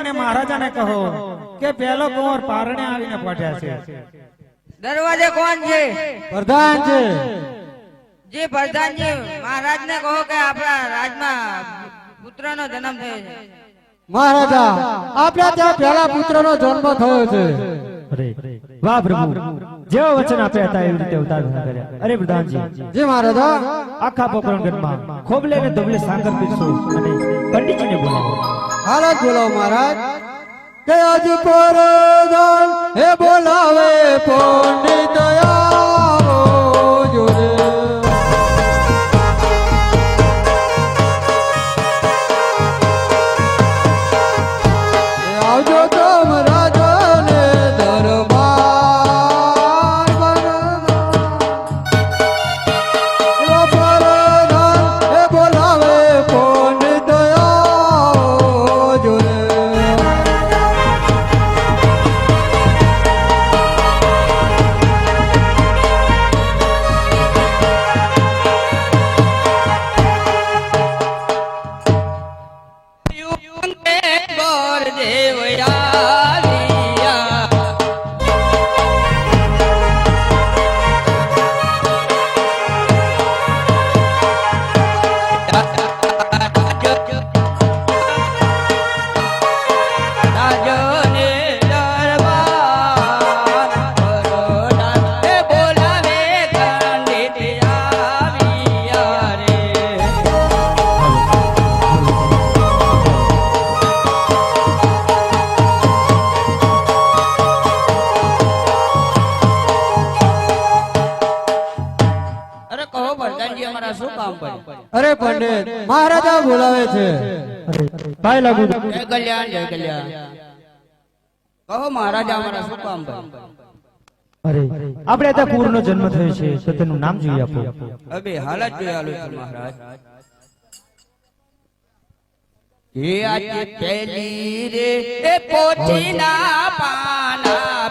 અંદર મહારાજાને કહો કે પેલો કુંવર પારણે આવીને પહોંચ્યા છે. દરવાજે કોણ છે? પ્રધાન છે. જે પ્રધાનજી મહારાજને કહો કે આપણા રાજમાં પુત્રનો જન્મ થયો છે. મહારાજા આપણા ત્યાં પહેલા પુત્રનો જન્મ થયો છે. અરે વાહ પ્રભુ. જેવા વચન આપ્યા હતા એવી રીતે અવતાર કર્યા. અરે પ્રધાનજી જી. મહારાજા. આખા પોકરણગઢમાં ખોબલે ને ધોબલે સાગર પીરસો અને પંડિતજીને બોલાવો. હાલ જ બોલાવો મહારાજ. કે આજ પ્રધાન અરે અરે પંડિત મહારાજા બોલાવે છે. ભાઈ લાગુ જય કલ્યાણ જય કલ્યાણ. કહો મહારાજા અમારા શું કામ અરે આપણે ત્યાં કુંવરનો જન્મ થયો છે તો તેનું નામ જોઈએ આપો. અબે હાલત જોઈ આલો છું મહારાજ. એ આજે પેલી રે એ પોથીના પાના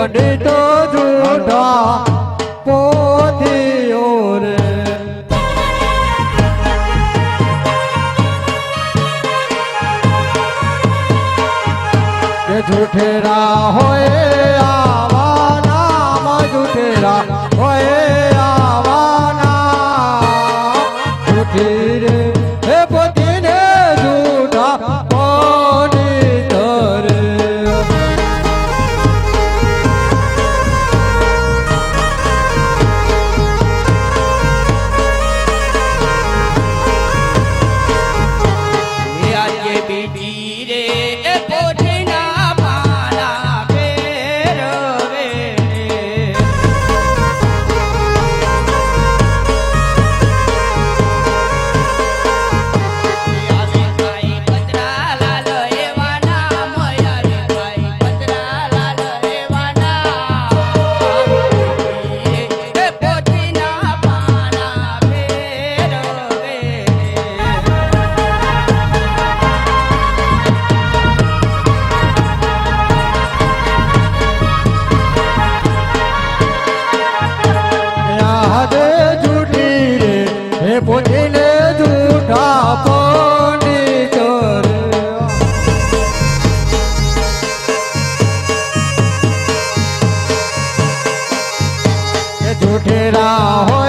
હે પંડિતો જૂઠા પોથીઓ રે જૂઠેરા હોય આવા નામ જૂઠેરા. বিপিরে મને પોતીને જૂઠા પોની ચોર જૂઠેરા હો